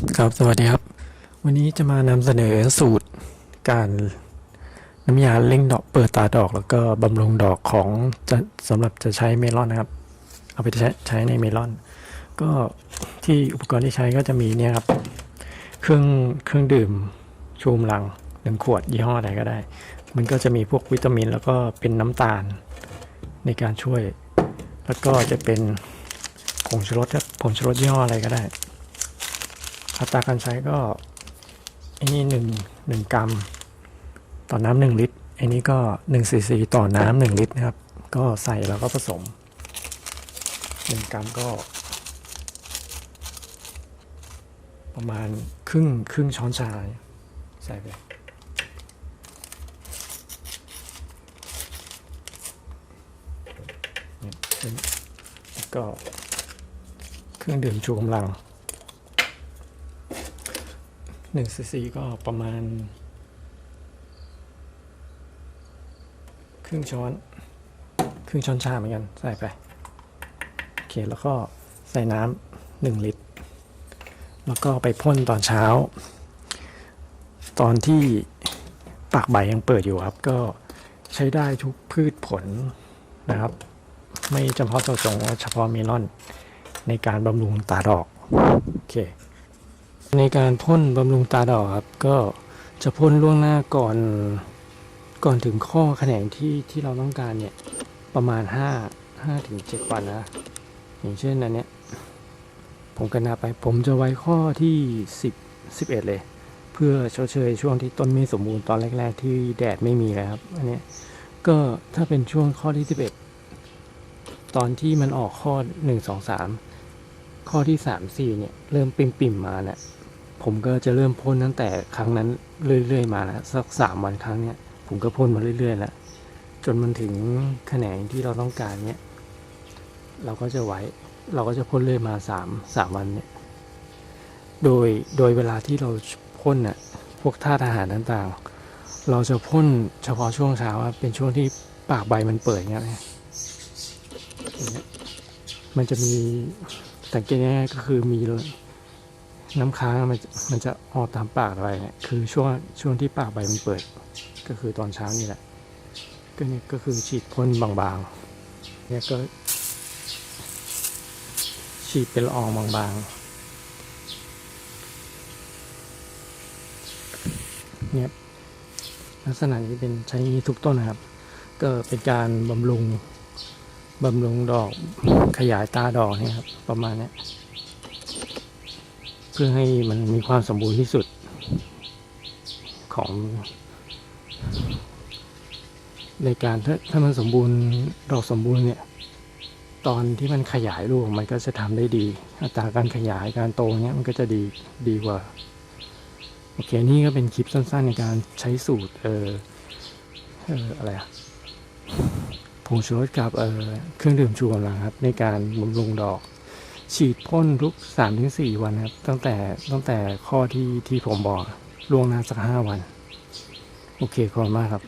ครับสวัสดีครับ วันนี้จะมานำเสนอสูตรการน้ำยาเร่งดอกเปิดตาดอกแล้วก็บำรุงดอกของจะสำหรับจะใช้เมลอนนะครับ เอาไปใช้ใช้ในเมลอน ก็ที่อุปกรณ์ที่ใช้ก็จะมีเนี่ยครับเครื่องเครื่องดื่มชูกำลังหนึ่งขวดยี่ห้อใดก็ได้ มันก็จะมีพวกวิตามิน แล้วก็เป็นน้ำตาลในการช่วย แล้วก็จะเป็นผงชูรสครับผงชูรสยี่ห้ออะไรก็ได้ อัตราการใช้ก็อันนี้หนึ่งหนึ่งกรัม ต่อน้ำหนึ่งลิตรอันนี้ก็หนึ่งซีซีต่อน้ำหนึ่งลิตรนะครับ ก็ใส่แล้วก็ผสมหนึ่งกรัมก็ ประมาณครึ่งครึ่งช้อนชาใส่ไปแล้วก็เครื่องดื่มชูกำลัง หนึ่งซีซีก็ประมาณ ครึ่งช้อน ครึ่งช้อนชาเหมือนกัน ใส่ไป โอเค แล้วก็ใส่น้ำหนึ่งลิตร แล้วก็ไปพ่นตอนเช้า ตอนที่ปากใบยังเปิดอยู่ครับ ก็ใช้ได้ทุกพืชผลนะครับ ไม่จำเพาะเจาะจงว่าเฉพาะเมลอนในการบำรุงตาดอก โอเค ในการพ่นบำรุงตาดอกครับ ก็จะพ่นล่วงหน้าก่อนก่อนถึงข้อแขนงที่ที่เราต้องการเนี่ยประมาณ5 5ถึง7วันนะอย่างเช่นอันเนี้ยผมกันนาไปผมจะไว้ข้อที่ 10 11 เลย เพื่อชดเชยช่วงที่ต้นไม่สมบูรณ์ตอนแรก ๆ ที่แดดไม่มีเลยครับอันเนี้ยก็ถ้าเป็นช่วงข้อที่ 11 ตอนที่มันออกข้อ 1 2 3 ข้อที่3 4เนี่ยเริ่มปิ่มปิ่มๆมาเนี่ยผมก็จะเริ่มพ่นตั้งแต่ครั้งนั้นเรื่อยๆมาแล้วสักสามวันครั้งเนี่ยผมก็พ่นมาเรื่อยๆแล้วจนมันถึงแขนงที่เราต้องการเนี่ยเราก็จะไว้เราก็จะพ่นเรื่อยมาสามสามวันเนี่ยโดยโดยเวลาที่เราพ่นน่ะพวกธาตุอาหารต่างๆ เราจะพ่นเฉพาะช่วงเช้าเป็นช่วงที่ปากใบมันเปิดเงี้ยนะอย่างเงี้ยมันจะมี สังเกตง่ายๆก็คือมีน้ำค้างมันมันจะออกตามปากอะไรเนี่ยคือช่วงช่วงที่ปากใบมันเปิด ก็คือตอนเช้านี่แหละก็เนี่ยก็คือฉีดพ่นบางๆเนี่ยก็ ฉีดเป็นละอองบางๆเนี่ยลักษณะนี้เป็นใช้ทุกต้นนะครับ ก็เป็นการบำรุง บำรุงดอกขยายตาดอกเนี่ยครับ ประมาณนี้เพื่อให้มันมีความสมบูรณ์ที่สุดของในการถ้าถ้ามันสมบูรณ์ดอกสมบูรณ์เนี่ย ตอนที่มันขยายลูกมันก็จะทำได้ดี อัตราการขยายการโตเนี่ยมันก็จะดีดีกว่า โอเคนี่ก็เป็นคลิปสั้นๆในการใช้สูตร เออเอออะไรอะ ผงชูรสกับเเครื่องดื่มชูกำลังครับ ในการบำรุงดอก ฉีดพ่นทุกสามถึงสี่วันครับ ตั้งแต่ตั้งแต่ข้อที่ที่ผมบอกล่วงหน้าสักห้าวัน โอเคขอบคุณมากครับ